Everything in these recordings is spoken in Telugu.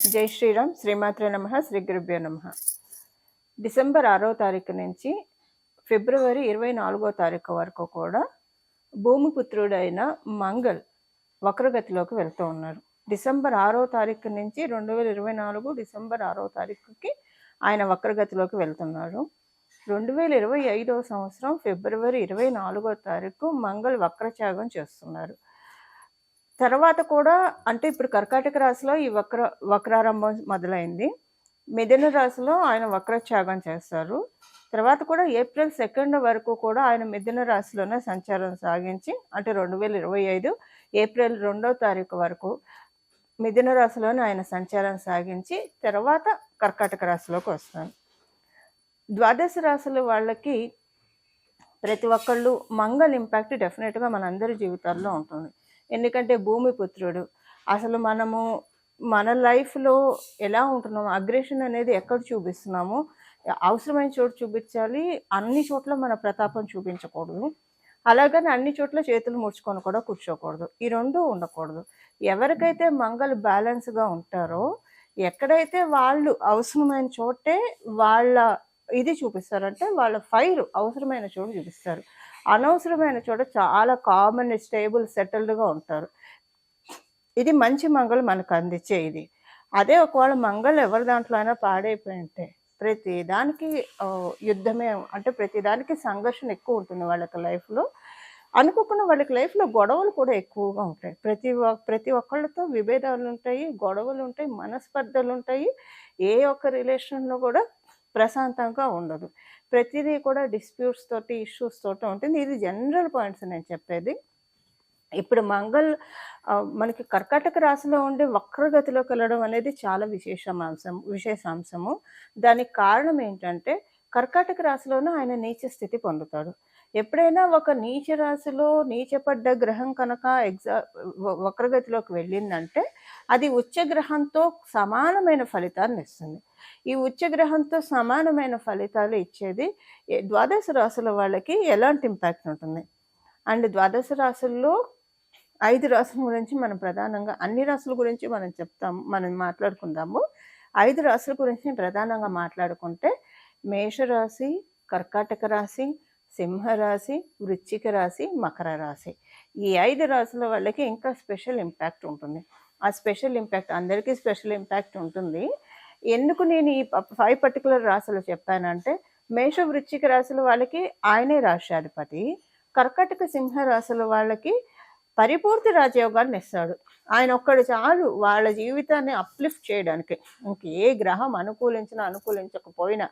జై శ్రీరామ్. శ్రీమాత్ర నమ. శ్రీ గురుభ్యో నమ. డిసెంబర్ ఆరో తారీఖు నుంచి ఫిబ్రవరి ఇరవై నాలుగో తారీఖు వరకు కూడా భూమిపుత్రుడైన మంగళ్ వక్రగతిలోకి వెళ్తూ ఉన్నారు. డిసెంబర్ ఆరో తారీఖు నుంచి రెండు వేల ఇరవై నాలుగు డిసెంబర్ ఆరో తారీఖుకి ఆయన వక్రగతిలోకి వెళ్తున్నారు. రెండు వేల ఇరవై ఐదో సంవత్సరం ఫిబ్రవరి ఇరవై నాలుగో తారీఖు మంగళ్ వక్రత్యాగం చేస్తున్నారు. తర్వాత కూడా అంటే ఇప్పుడు కర్కాటక రాశిలో ఈ వక్ర వక్రారంభం మొదలైంది. మిథున రాశిలో ఆయన వక్రత్యాగం చేస్తారు. తర్వాత కూడా ఏప్రిల్ సెకండ్ వరకు కూడా ఆయన మిథున రాశిలోనే సంచారం సాగించి అంటే రెండు వేల ఇరవై ఐదు ఏప్రిల్ రెండో తారీఖు వరకు మిథున రాశిలోనే ఆయన సంచారం సాగించి తర్వాత కర్కాటక రాశిలోకి వస్తారు ద్వాదశ రాశుల వాళ్ళకి ప్రతి ఒక్కళ్ళు మంగళ ఇంపాక్ట్ డెఫినెట్గా మనందరి జీవితాల్లో ఉంటుంది. ఎందుకంటే భూమి పుత్రుడు. అసలు మనము మన లైఫ్లో ఎలా ఉంటున్నాము అగ్రెషన్ అనేది ఎక్కడ చూపిస్తున్నాము అవసరమైన చోటు చూపించాలి. అన్ని చోట్ల మన ప్రతాపం చూపించకూడదు. అలాగని అన్ని చోట్ల చేతులు ముడుచుకొని కూడా కూర్చోకూడదు. ఈ రెండు ఉండకూడదు. ఎవరికైతే మంగళ బ్యాలెన్స్గా ఉంటారో ఎక్కడైతే వాళ్ళు అవసరమైన చోటే వాళ్ళ ఇది చూపిస్తారంటే వాళ్ళ ఫైర్ అవసరమైన చోటు చూపిస్తారు. అనవసరమైన చోట చాలా కామన్ స్టేబుల్ సెటిల్డ్గా ఉంటారు. ఇది మంచి మంగళం మనకు అందించే ఇది. అదే ఒకవేళ మంగళం ఎవరి దాంట్లో అయినా పాడైపోయి ఉంటే ప్రతి దానికి యుద్ధమే అంటే ప్రతిదానికి సంఘర్షణ ఎక్కువ ఉంటుంది వాళ్ళకి లైఫ్లో అనుకోకుండా వాళ్ళకి లైఫ్లో గొడవలు కూడా ఎక్కువగా ఉంటాయి. ప్రతి ప్రతి ఒక్కళ్ళతో విభేదాలు ఉంటాయి గొడవలు ఉంటాయి మనస్పర్ధలు ఉంటాయి. ఏ ఒక్క రిలేషన్లో కూడా ప్రశాంతంగా ఉండదు. ప్రతిదీ కూడా డిస్ప్యూట్స్ తోటి ఇష్యూస్ తోటి ఉంటుంది. ఇది జనరల్ పాయింట్స్ నేను చెప్పేది. ఇప్పుడు మంగళ్ మనకి కర్కాటక రాశిలో ఉండి వక్రగతిలోకి వెళ్ళడం అనేది చాలా విశేషమాంశం విశేషాంశము. దానికి కారణం ఏంటంటే కర్కాటక రాశిలోనూ ఆయన నీచ స్థితి పొందుతాడు. ఎప్పుడైనా ఒక నీచ రాశిలో నీచపడ్డ గ్రహం కనుక ఎగ్జా వక్రగతిలోకి వెళ్ళిందంటే అది ఉచ్చ గ్రహంతో సమానమైన ఫలితాన్ని ఇస్తుంది. ఈ ఉచ్చ గ్రహంతో సమానమైన ఫలితాలు ఇచ్చేది ద్వాదశ రాశుల వాళ్ళకి ఎలాంటి ఇంపాక్ట్ ఉంటుంది? అండ్ ద్వాదశ రాశుల్లో ఐదు రాసుల గురించి మనం ప్రధానంగా అన్ని రాశుల గురించి మనం చెప్తాం మనం మాట్లాడుకుందాము. ఐదు రాశుల గురించి ప్రధానంగా మాట్లాడుకుంటే మేషరాశి కర్కాటక రాశి సింహరాశి వృశ్చిక రాశి మకర రాశి. ఈ ఐదు రాశుల వాళ్ళకి ఇంకా స్పెషల్ ఇంపాక్ట్ ఉంటుంది. ఆ స్పెషల్ ఇంపాక్ట్ అందరికీ స్పెషల్ ఇంపాక్ట్ ఉంటుంది. ఎందుకు నేను ఈ ఫైవ్ పర్టికులర్ రాశులు చెప్పానంటే మేష వృశ్చిక రాశుల వాళ్ళకి ఆయనే రాష్ట్రాధిపతి. కర్కటక సింహ రాశుల వాళ్ళకి పరిపూర్తి రాజయోగాన్ని ఇస్తాడు. ఆయన ఒక్కడు చాలు వాళ్ళ జీవితాన్ని అప్లిఫ్ట్ చేయడానికి. ఇంక ఏ గ్రహం అనుకూలించినా అనుకూలించకపోయినా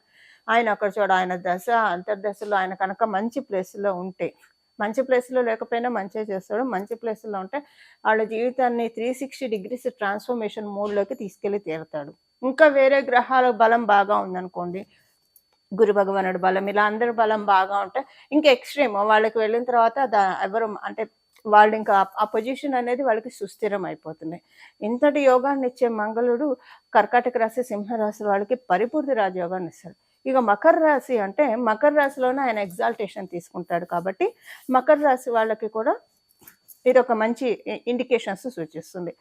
ఆయన అక్కడ చూడ ఆయన దశ అంతర్దశలో ఆయన కనుక మంచి ప్లేస్లో ఉంటే మంచి ప్లేస్లో లేకపోయినా మంచిగా చేస్తాడు. మంచి ప్లేస్లో ఉంటే వాళ్ళ జీవితాన్ని త్రీ సిక్స్టీ డిగ్రీస్ ట్రాన్స్ఫర్మేషన్ మోడ్లోకి తీసుకెళ్ళి తీరుతాడు. ఇంకా వేరే గ్రహాల బలం బాగా ఉందనుకోండి గురు భగవానుడు బలం ఇలా అందరి బలం బాగా ఉంటే ఇంకా ఎక్స్ట్రీమ్ వాళ్ళకి వెళ్ళిన తర్వాత దా- ఎవరు అంటే వాళ్ళు ఇంకా ఆ- ఆ పొజిషన్ అనేది వాళ్ళకి సుస్థిరం అయిపోతుంది. ఇంతటి యోగాన్ని ఇచ్చే మంగళుడు కర్కాటక రాశి సింహరాశి వాళ్ళకి పరిపూర్తి రాజయోగాన్ని ఇస్తాడు. ఇక మకర రాశి అంటే మకర రాశిలోనే ఆయన ఎగ్జాల్టేషన్ తీసుకుంటాడు కాబట్టి మకర రాశి వాళ్ళకి కూడా ఇది ఒక మంచి ఇండికేషన్స్ సూచిస్తుంది.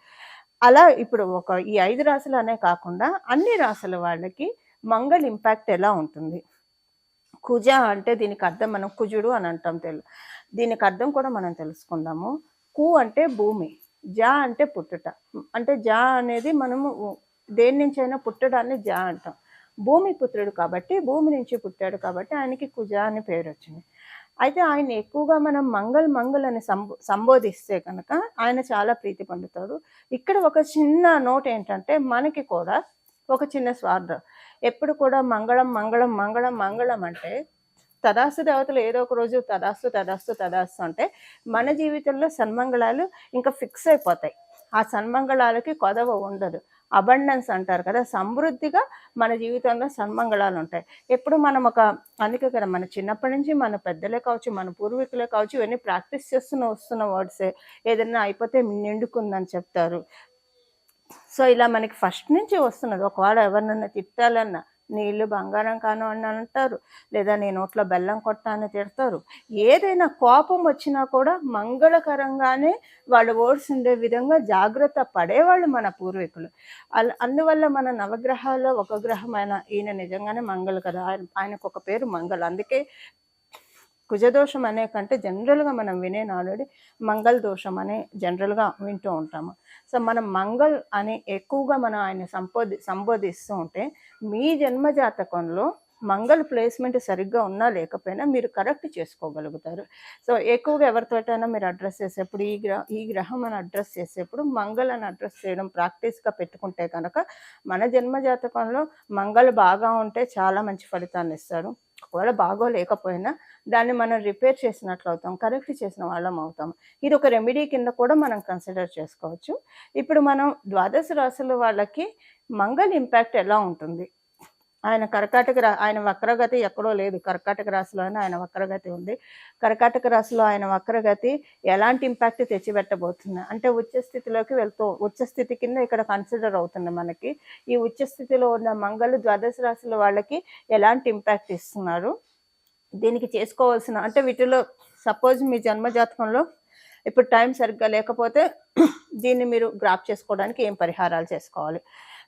అలా ఇప్పుడు ఒక ఈ ఐదు రాశులు అనే కాకుండా అన్ని రాశుల వాళ్ళకి మంగళ ఇంపాక్ట్ ఎలా ఉంటుంది? కుజ అంటే దీనికి అర్థం మనం కుజుడు అని అంటాం తెలు దీనికి అర్థం కూడా మనం తెలుసుకుందాము. కు అంటే భూమి జా అంటే పుట్టుట. అంటే జా అనేది మనము దేని నుంచి అయినా పుట్టడాన్ని జా అంటాం. భూమి పుత్రుడు కాబట్టి భూమి నుంచి పుట్టాడు కాబట్టి ఆయనకి కుజ అని పేరు వచ్చింది. అయితే ఆయన ఎక్కువగా మనం మంగళ్ మంగళ్ అని సంబో సంబోధిస్తే కనుక ఆయన చాలా ప్రీతి పొందుతాడు. ఇక్కడ ఒక చిన్న నోట్ ఏంటంటే మనకి కూడా ఒక చిన్న స్వార్థం. ఎప్పుడు కూడా మంగళం మంగళం మంగళం మంగళం అంటే తదాస్తు దేవతలు ఏదో ఒక రోజు తదాస్తు తదాస్తు తదాస్తు అంటే మన జీవితంలో సన్మంగళాలు ఇంకా ఫిక్స్ అయిపోతాయి. ఆ సన్మంగళాలకి కొదవ ఉండదు. అబండెన్స్ అంటారు కదా సమృద్ధిగా మన జీవితంలో సన్మంగళాలు ఉంటాయి. ఎప్పుడు మనం ఒక అందుకే కదా మన చిన్నప్పటి నుంచి మన పెద్దలే కావచ్చు మన పూర్వీకులే కావచ్చు ఇవన్నీ ప్రాక్టీస్ చేస్తున్న వస్తున్న వర్డ్సే ఏదైనా అయిపోతే నిండుకుందని చెప్తారు. సో ఇలా మనకి ఫస్ట్ నుంచి వస్తున్నది ఒకవేళ ఎవరినన్నా తిట్టాలన్నా నీళ్ళు బంగారం కాను అని అంటారు. లేదా నీ నోట్లో బెల్లం కొట్టా అని తిడతారు. ఏదైనా కోపం వచ్చినా కూడా మంగళకరంగానే వాళ్ళు ఓడ్స్ విధంగా జాగ్రత్త పడేవాళ్ళు మన పూర్వీకులు. అందువల్ల మన నవగ్రహాల్లో ఒక గ్రహమైన ఈయన నిజంగానే మంగళ కదా. ఆయన ఆయనకు ఒక పేరు మంగళ. అందుకే కుజదోషం అనే కంటే జనరల్గా మనం వినే ఆల్రెడీ మంగళ దోషం అనే జనరల్గా వింటూ ఉంటాము. సో మనం మంగళ్ అని ఎక్కువగా మనం ఆయన సంబోధి సంబోధిస్తూ ఉంటే మీ జన్మ జాతకంలో మంగళ ప్లేస్మెంట్ సరిగ్గా ఉన్నా లేకపోయినా మీరు కరెక్ట్ చేసుకోగలుగుతారు. సో ఎక్కువగా ఎవరితోటైనా మీరు అడ్రస్ చేసేప్పుడు ఈ గ్రహ ఈ గ్రహం అని అడ్రస్ చేసేప్పుడు మంగళ అని అడ్రస్ చేయడం ప్రాక్టీస్గా పెట్టుకుంటే కనుక మన జన్మ జాతకంలో మంగళ బాగా ఉంటే చాలా మంచి ఫలితాన్ని ఇస్తాడు ఒకవేళ బాగోలేకపోయినా దాన్ని మనం రిపేర్ చేసినట్లు అవుతాం కరెక్ట్ చేసిన వాళ్ళం అవుతాం. ఇది ఒక రెమెడీ కింద కూడా మనం కన్సిడర్ చేసుకోవచ్చు. ఇప్పుడు మనం ద్వాదశ రాశుల వాళ్ళకి మంగళ ఇంపాక్ట్ ఎలా ఉంటుంది? ఆయన కర్కాటక రా ఆయన వక్రగతి ఎక్కడో లేదు. కర్కాటక రాశిలోనే ఆయన వక్రగతి ఉంది. కర్కాటక రాశిలో ఆయన వక్రగతి ఎలాంటి ఇంపాక్ట్ తెచ్చిపెట్టబోతుంది? అంటే ఉచ్చస్థితిలోకి వెళ్తూ ఉచ్చస్థితి కింద ఇక్కడ కన్సిడర్ అవుతుంది మనకి. ఈ ఉచ్చస్థితిలో ఉన్న మంగళ ద్వాదశ రాశుల వాళ్ళకి ఎలాంటి ఇంపాక్ట్ ఇస్తున్నారు? దీనికి చేసుకోవాల్సిన అంటే వీటిలో సపోజ్ మీ జన్మ జాతకంలో ఇప్పుడు టైం సరిగ్గా లేకపోతే దీన్ని మీరు గ్రాప్ చేసుకోవడానికి ఏం పరిహారాలు చేసుకోవాలి?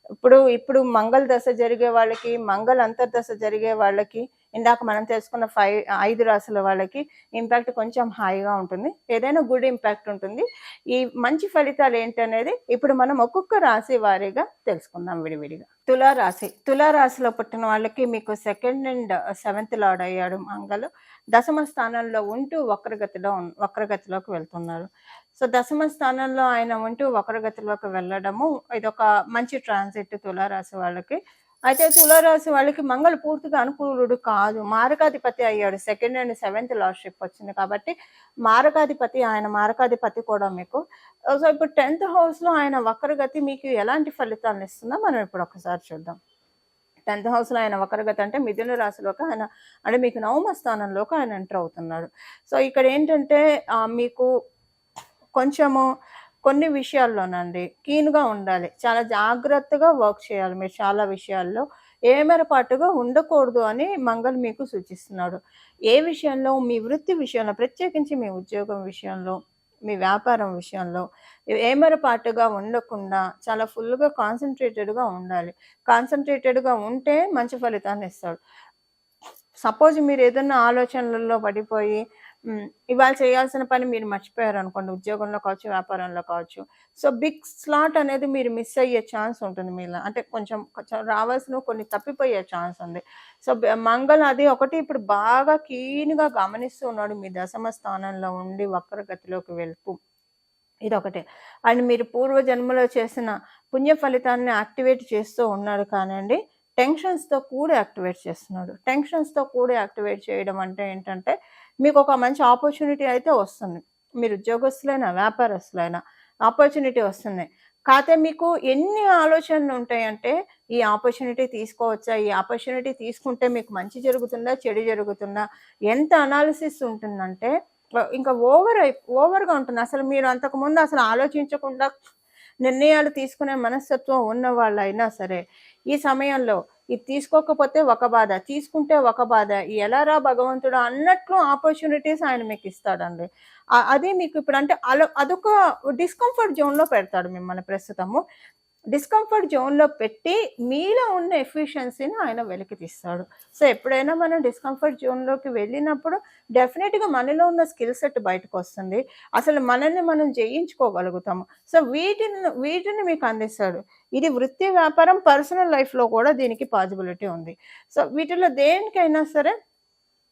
ఇప్పుడు ఇప్పుడు మంగళ దశ జరిగే వాళ్ళకి మంగళ అంతర్దశ జరిగే వాళ్ళకి ఇందాక మనం తెలుసుకున్న ఫైవ్ ఐదు రాసుల వాళ్ళకి ఇంపాక్ట్ కొంచెం హాయిగా ఉంటుంది. ఏదైనా గుడ్ ఇంపాక్ట్ ఉంటుంది. ఈ మంచి ఫలితాలు ఏంటనేది ఇప్పుడు మనం ఒక్కొక్క రాశి వారీగా తెలుసుకుందాం విడివిడిగా. తులారాశి. తులారాశిలో పుట్టిన వాళ్ళకి మీకు సెకండ్ అండ్ సెవెంత్ లార్డ్ అయ్యాడు మంగళ. దశమ స్థానంలో ఉంటూ వక్రగతిలో వక్రగతిలోకి వెళ్తున్నారు. సో దశమ స్థానంలో ఆయన ఉంటూ వక్రగతిలోకి వెళ్ళడము ఇది ఒక మంచి ట్రాన్సిట్ తులారాశి వాళ్ళకి. అయితే తులారాశి వాళ్ళకి మంగళ పూర్తిగా అనుకూలుడు కాదు. మారకాధిపతి అయ్యాడు. సెకండ్ అండ్ సెవెంత్ లార్డ్షిప్ వచ్చింది కాబట్టి మారకాధిపతి ఆయన మారకాధిపతి కూడా మీకు. సో ఇప్పుడు టెన్త్ హౌస్లో ఆయన వక్రగతి మీకు ఎలాంటి ఫలితాలను ఇస్తుందో మనం ఇప్పుడు ఒకసారి చూద్దాం. టెన్త్ హౌస్లో ఆయన వక్రగతి అంటే మిథున రాశిలోకి ఆయన అంటే మీకు నవమ స్థానంలోకి ఆయన ఎంటర్ అవుతున్నాడు. సో ఇక్కడ ఏంటంటే మీకు కొంచెము కొన్ని విషయాల్లోనండి కీన్గా ఉండాలి. చాలా జాగ్రత్తగా వర్క్ చేయాలి మీరు చాలా విషయాల్లో. ఏమెరపాటుగా ఉండకూడదు అని మంగళ్ మీకు సూచిస్తున్నాడు. ఏ విషయంలో మీ వృత్తి విషయంలో ప్రత్యేకించి మీ ఉద్యోగం విషయంలో మీ వ్యాపారం విషయంలో ఏమరపాటుగా ఉండకుండా చాలా ఫుల్గా కాన్సన్ట్రేటెడ్గా ఉండాలి. కాన్సన్ట్రేటెడ్గా ఉంటే మంచి ఫలితాన్ని ఇస్తాడు. సపోజ్ మీరు ఏదైనా ఆలోచనలలో పడిపోయి ఇవాళ చేయాల్సిన పని మీరు మర్చిపోయారు అనుకోండి. ఉద్యోగంలో కావచ్చు వ్యాపారంలో కావచ్చు. సో బిగ్ స్లాట్ అనేది మీరు మిస్ అయ్యే ఛాన్స్ ఉంటుంది మీలో. అంటే కొంచెం కొంచెం రావాల్సిన కొన్ని తప్పిపోయే ఛాన్స్ ఉంది. సో మంగళ అది ఒకటి. ఇప్పుడు బాగా కీన్గా గమనిస్తూ ఉన్నాడు మీ దశమ స్థానంలో ఉండి వక్రగతిలోకి వెళ్తూ ఇదొకటే. అండ్ మీరు పూర్వ జన్మలో చేసిన పుణ్య ఫలితాన్ని యాక్టివేట్ చేస్తూ ఉన్నారు కానండి. టెన్షన్స్తో కూడా యాక్టివేట్ చేస్తున్నాడు. టెన్షన్స్తో కూడా యాక్టివేట్ చేయడం అంటే ఏంటంటే మీకు ఒక మంచి ఆపర్చునిటీ అయితే వస్తుంది. మీరు ఉద్యోగస్తులైనా వ్యాపారస్తులైనా ఆపర్చునిటీ వస్తున్నాయి కాకపోతే మీకు ఎన్ని ఆలోచనలు ఉంటాయంటే ఈ ఆపర్చునిటీ తీసుకోవచ్చా ఈ ఆపర్చునిటీ తీసుకుంటే మీకు మంచి జరుగుతుందా చెడు జరుగుతుందా ఎంత అనాలిసిస్ ఉంటుందంటే ఇంకా ఓవర్ అయి ఓవర్గా ఉంటుంది. అసలు మీరు అంతకుముందు అసలు ఆలోచించకుండా నిర్ణయాలు తీసుకునే మనస్తత్వం ఉన్న వాళ్ళైనా సరే ఈ సమయంలో ఇది తీసుకోకపోతే ఒక బాధ తీసుకుంటే ఒక బాధ. ఎలారా భగవంతుడు అన్నట్లు ఆపర్చునిటీస్ ఆయన మీకు ఇస్తాడండి. అదే అది మీకు ఇప్పుడు అంటే అలా అదొక డిస్కంఫర్ట్ జోన్లో పెడతాడు మిమ్మల్ని ప్రస్తుతము. డిస్కంఫర్ట్ జోన్లో పెట్టి మీలో ఉన్న ఎఫిషియన్సీని ఆయన వెలికి తీస్తాడు. సో ఎప్పుడైనా మనం డిస్కంఫర్ట్ జోన్లోకి వెళ్ళినప్పుడు డెఫినెట్గా మనలో ఉన్న స్కిల్ సెట్ బయటకు వస్తుంది. అసలు మనల్ని మనం జయించుకోగలుగుతాము. సో వీటిని వీటిని మీకు అందిస్తాడు. ఇది వృత్తి వ్యాపారం పర్సనల్ లైఫ్లో కూడా దీనికి పాసిబిలిటీ ఉంది. సో వీటిలో దేనికైనా సరే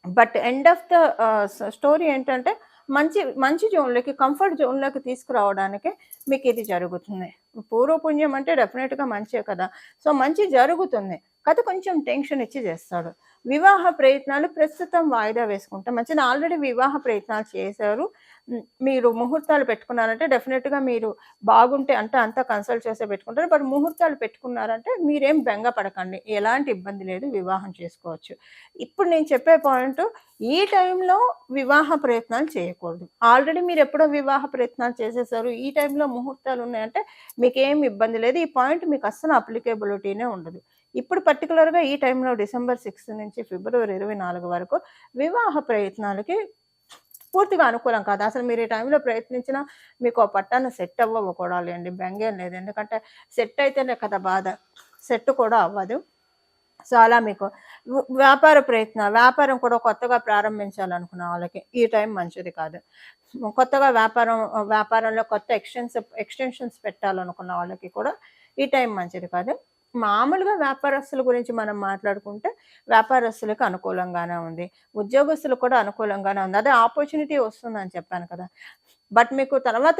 but end of the story ఏంటంటే మంచి మంచి జోన్లోకి కంఫర్ట్ జోన్లోకి తీసుకురావడానికి మీకు ఇది జరుగుతుంది. పూర్వపుణ్యం అంటే డెఫినెట్గా మంచే కదా. సో మంచి జరుగుతుంది. కథ కొంచెం టెన్షన్ ఇచ్చి చేస్తాడు. వివాహ ప్రయత్నాలు ప్రస్తుతం వాయిదా వేసుకుంటాం. మంచిది ఆల్రెడీ వివాహ ప్రయత్నాలు చేశారు. మీరు ముహూర్తాలు పెట్టుకున్నారంటే డెఫినెట్గా మీరు బాగుంటే అంటే అంతా కన్సల్ట్ చేసే పెట్టుకుంటారు. బట్ ముహూర్తాలు పెట్టుకున్నారంటే మీరేం బెంగ పడకండి. ఎలాంటి ఇబ్బంది లేదు. వివాహం చేసుకోవచ్చు. ఇప్పుడు నేను చెప్పే పాయింట్ ఈ టైంలో వివాహ ప్రయత్నాలు చేయకూడదు. ఆల్రెడీ మీరు ఎప్పుడో వివాహ ప్రయత్నాలు చేసేసారు. ఈ టైంలో ముహూర్తాలు ఉన్నాయంటే మీకేం ఇబ్బంది లేదు. ఈ పాయింట్ మీకు అస్సలు అప్లికేబిలిటీనే ఉండదు. ఇప్పుడు పర్టికులర్గా ఈ టైంలో డిసెంబర్ సిక్స్త్ నుంచి ఫిబ్రవరి ఇరవై నాలుగు వరకు వివాహ ప్రయత్నాలకి పూర్తిగా అనుకూలం కాదు. అసలు మీరు ఈ టైంలో ప్రయత్నించినా మీకు ఆ పట్టాన్ని సెట్ అవ్వవు కూడా లేండి. బెంగేం లేదు. ఎందుకంటే సెట్ అయితేనే కదా బాధ. సెట్ కూడా అవ్వదు. సో అలా మీకు వ్యాపార ప్రయత్న వ్యాపారం కూడా కొత్తగా ప్రారంభించాలనుకున్న వాళ్ళకి ఈ టైం మంచిది కాదు. కొత్తగా వ్యాపారం వ్యాపారంలో కొత్త ఎక్స్టెన్స్ ఎక్స్టెన్షన్స్ పెట్టాలనుకున్న వాళ్ళకి కూడా ఈ టైం మంచిది కాదు. మామూలుగా వ్యాపారస్తుల గురించి మనం మాట్లాడుకుంటే వ్యాపారస్తులకు అనుకూలంగానే ఉంది. ఉద్యోగస్తులకు కూడా అనుకూలంగానే ఉంది. అదే ఆపర్చునిటీ వస్తుందని చెప్పాను కదా. బట్ మీకు తర్వాత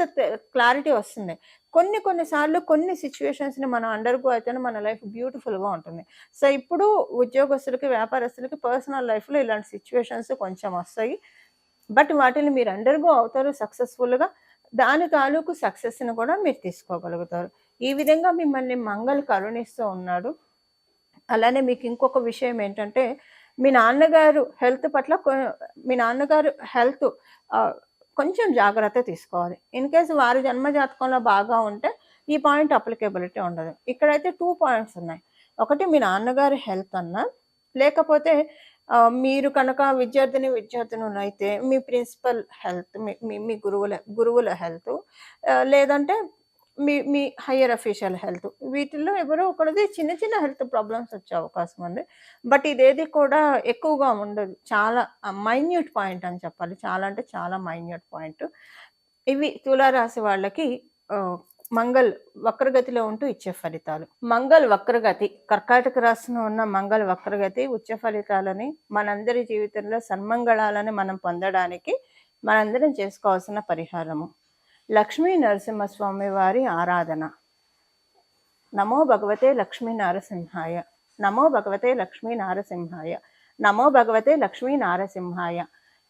క్లారిటీ వస్తుంది. కొన్ని కొన్నిసార్లు కొన్ని సిచ్యువేషన్స్ని మనం అండర్గో అయితేనే మన లైఫ్ బ్యూటిఫుల్గా ఉంటుంది. సో ఇప్పుడు ఉద్యోగస్తులకి వ్యాపారస్తులకి పర్సనల్ లైఫ్లో ఇలాంటి సిచ్యువేషన్స్ కొంచెం వస్తాయి. బట్ వాటిని మీరు అండర్గో అవుతారు సక్సెస్ఫుల్గా దాని తాలూకు సక్సెస్ని కూడా మీరు తీసుకోగలుగుతారు. ఈ విధంగా మిమ్మల్ని మంగళ కరుణిస్తూ ఉన్నాడు. అలానే మీకు ఇంకొక విషయం ఏంటంటే మీ నాన్నగారు హెల్త్ పట్ల మీ నాన్నగారు హెల్త్ కొంచెం జాగ్రత్త తీసుకోవాలి. ఇన్ కేసు వారి జన్మ జాతకంలో బాగా ఉంటే ఈ పాయింట్ అప్లికేబిలిటీ ఉండదు. ఇక్కడైతే టూ పాయింట్స్ ఉన్నాయి. ఒకటి మీ నాన్నగారి హెల్త్ అన్నా లేకపోతే మీరు కనుక విద్యార్థిని విద్యార్థినులు అయితే మీ ప్రిన్సిపల్ హెల్త్ మీ మీ- మీ గురువుల గురువుల హెల్త్ లేదంటే మీ మీ హయ్యర్ అఫీషియల్ హెల్త్ వీటిల్లో ఎవరో ఒకరిది చిన్న చిన్న హెల్త్ ప్రాబ్లమ్స్ వచ్చే అవకాశం ఉంది. బట్ ఇదేది కూడా ఎక్కువగా ఉండదు. చాలా మైన్యూట్ పాయింట్ అని చెప్పాలి. చాలా అంటే చాలా మైన్యూట్ పాయింట్ ఇవి తులారాశి వాళ్ళకి మంగళ్ వక్రగతిలో ఉంటూ ఇచ్చే ఫలితాలు. మంగళ్ వక్రగతి కర్కాటక రాశిలో ఉన్న మంగళ వక్రగతి ఉచ్చ ఫలితాలని మనందరి జీవితంలో సన్మంగళాలని మనం పొందడానికి మనందరం చేసుకోవాల్సిన పరిహారము. లక్ష్మీ నరసింహస్వామి వారి ఆరాధన. నమో భగవతే లక్ష్మీ నారసింహాయ. నమో భగవతే లక్ష్మీ నారసింహాయ. నమో భగవతే లక్ష్మీ నారసింహాయ.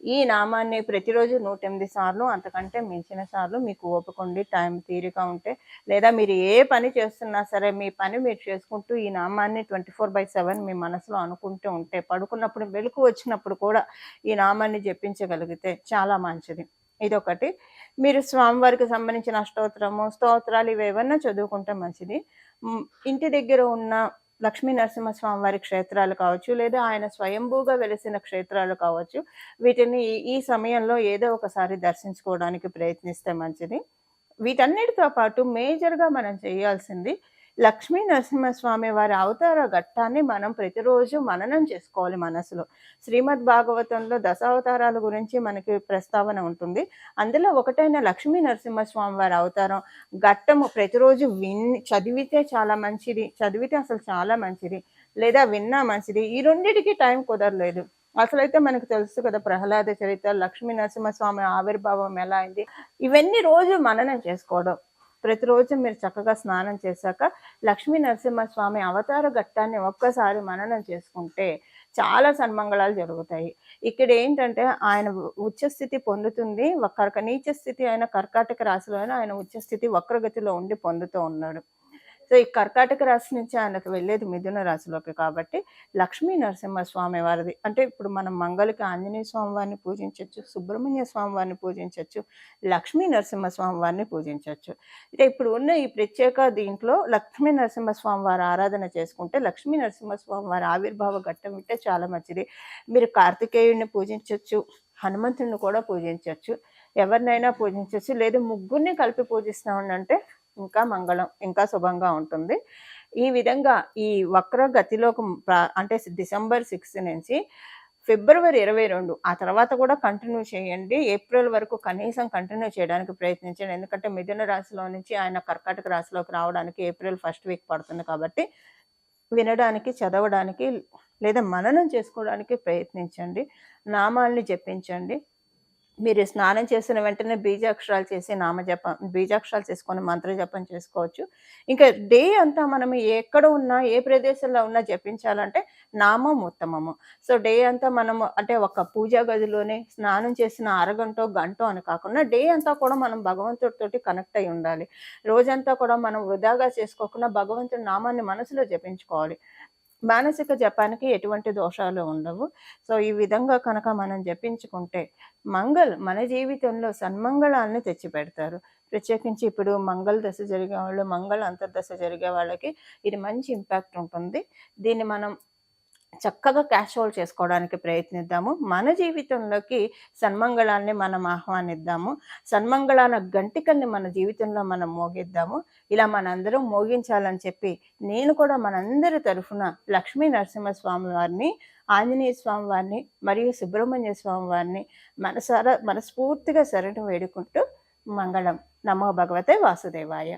ఈ నామాన్ని ప్రతిరోజు నూట ఎనిమిది సార్లు అంతకంటే మించిన సార్లు మీకు ఓపుకోండి టైం తీరిక ఉంటే లేదా మీరు ఏ పని చేస్తున్నా సరే మీ పని మీరు చేసుకుంటూ ఈ నామాన్ని ట్వంటీ ఫోర్ బై సెవెన్ మీ మనసులో అనుకుంటూ ఉంటే పడుకున్నప్పుడు వెలుకు వచ్చినప్పుడు కూడా ఈ నామాన్ని జపించగలిగితే చాలా మంచిది. ఇదొకటి. మీరు స్వామివారికి సంబంధించిన అష్టోత్తరము స్తోత్రాలు ఇవి ఏమన్నా చదువుకుంటే మంచిది. ఇంటి దగ్గర ఉన్న లక్ష్మీ నరసింహస్వామి వారి క్షేత్రాలు కావచ్చు లేదా ఆయన స్వయంభూగా వెలిసిన క్షేత్రాలు కావచ్చు వీటిని ఈ సమయంలో ఏదో ఒకసారి దర్శించుకోవడానికి ప్రయత్నిస్తే మంచిది. వీటన్నిటితో పాటు మేజర్గా మనం చేయాల్సింది లక్ష్మీ నరసింహస్వామి వారి అవతార ఘట్టాన్ని మనం ప్రతిరోజు మననం చేసుకోవాలి మనసులో. శ్రీమద్ భాగవతంలో దశావతారాల గురించి మనకి ప్రస్తావన ఉంటుంది. అందులో ఒకటైన లక్ష్మీ నరసింహస్వామి వారి అవతారం ఘట్టము ప్రతిరోజు విన్ చదివితే చాలా మంచిది చదివితే అసలు చాలా మంచిది లేదా విన్నా మంచిది. ఈ రెండింటికి టైం కుదరలేదు. అసలైతే మనకు తెలుసు కదా ప్రహ్లాద చరిత్ర లక్ష్మీ నరసింహస్వామి ఆవిర్భావం ఎలా అయింది. ఇవన్నీ రోజు మననం చేసుకోవడం. ప్రతిరోజు మీరు చక్కగా స్నానం చేశాక లక్ష్మీ నరసింహస్వామి అవతార ఘట్టాన్ని ఒక్కసారి మననం చేసుకుంటే చాలా సన్మంగళాలు జరుగుతాయి. ఇక్కడ ఏంటంటే ఆయన ఉచ్చస్థితి పొందుతుంది కర్క నీచ స్థితి అయిన కర్కాటక రాశిలో అయినా ఆయన ఉచ్చస్థితి వక్రగతిలో ఉండి పొందుతూ ఉన్నాడు. సో ఈ కర్కాటక రాశి నుంచి ఆయనకు వెళ్ళేది మిథున రాశిలోకి కాబట్టి లక్ష్మీ నరసింహస్వామి వారిది. అంటే ఇప్పుడు మనం మంగళకి ఆంజనేయ స్వామి వారిని పూజించవచ్చు సుబ్రహ్మణ్య స్వామి వారిని పూజించవచ్చు లక్ష్మీ నరసింహస్వామి వారిని పూజించవచ్చు అంటే ఇప్పుడు ఉన్న ఈ ప్రత్యేక దీంట్లో లక్ష్మీ నరసింహస్వామి వారి ఆరాధన చేసుకుంటే లక్ష్మీ నరసింహస్వామి వారి ఆవిర్భావ ఘట్టం వింటే చాలా మంచిది. మీరు కార్తికేయుడిని పూజించవచ్చు హనుమంతుడిని కూడా పూజించవచ్చు ఎవరినైనా పూజించవచ్చు లేదా ముగ్గురిని కలిపి పూజిస్తామంటే ఇంకా మంగళం ఇంకా శుభంగా ఉంటుంది. ఈ విధంగా ఈ వక్ర గతిలోకి అంటే డిసెంబర్ సిక్స్త్ నుంచి ఫిబ్రవరి ఇరవై రెండు ఆ తర్వాత కూడా కంటిన్యూ చేయండి. ఏప్రిల్ వరకు కనీసం కంటిన్యూ చేయడానికి ప్రయత్నించండి. ఎందుకంటే మిథున రాశిలో నుంచి ఆయన కర్కాటక రాశిలోకి రావడానికి ఏప్రిల్ ఫస్ట్ వీక్ పడుతుంది కాబట్టి వినడానికి చదవడానికి లేదా మననం చేసుకోవడానికి ప్రయత్నించండి. నామాల్ని జపించండి. మీరు స్నానం చేసిన వెంటనే బీజాక్షరాలు చేసి నామజపం బీజాక్షరాలు చేసుకొని మంత్రజపం చేసుకోవచ్చు. ఇంకా డే అంతా మనం ఎక్కడ ఉన్నా ఏ ప్రదేశంలో ఉన్నా జపించాలంటే నామం ఉత్తమము. సో డే అంతా మనము అంటే ఒక పూజా గదిలోనే స్నానం చేసిన అరగంట గంట అని కాకుండా డే అంతా కూడా మనం భగవంతుడితోటి కనెక్ట్ అయి ఉండాలి. రోజంతా కూడా మనం వృధాగా చేసుకోకుండా భగవంతుడి నామాన్ని మనసులో జపించుకోవాలి. మానసిక జపానికి ఎటువంటి దోషాలు ఉండవు. సో ఈ విధంగా కనుక మనం జపించుకుంటే మంగళ్ మన జీవితంలో సన్మంగళాలను తెచ్చిపెడతారు. ప్రత్యేకించి ఇప్పుడు మంగళ దశ జరిగే వాళ్ళు మంగళ అంతర్దశ జరిగే వాళ్ళకి ఇది మంచి ఇంపాక్ట్ ఉంటుంది. దీన్ని మనం చక్కగా క్యాష్ హోల్డ్ చేసుకోవడానికి ప్రయత్నిద్దాము. మన జీవితంలోకి సన్మంగళాన్ని మనం ఆహ్వానిద్దాము. సన్మంగళాన గంటికల్ని మన జీవితంలో మనం మోగిద్దాము. ఇలా మనందరం మోగించాలని చెప్పి నేను కూడా మనందరి తరఫున లక్ష్మీ నరసింహస్వామి వారిని ఆంజనేయ స్వామి వారిని మరియు సుబ్రహ్మణ్య స్వామి వారిని మనసారా మనస్ఫూర్తిగా శరణు వేడుకుంటూ మంగళం. నమో భగవతే వాసుదేవాయ.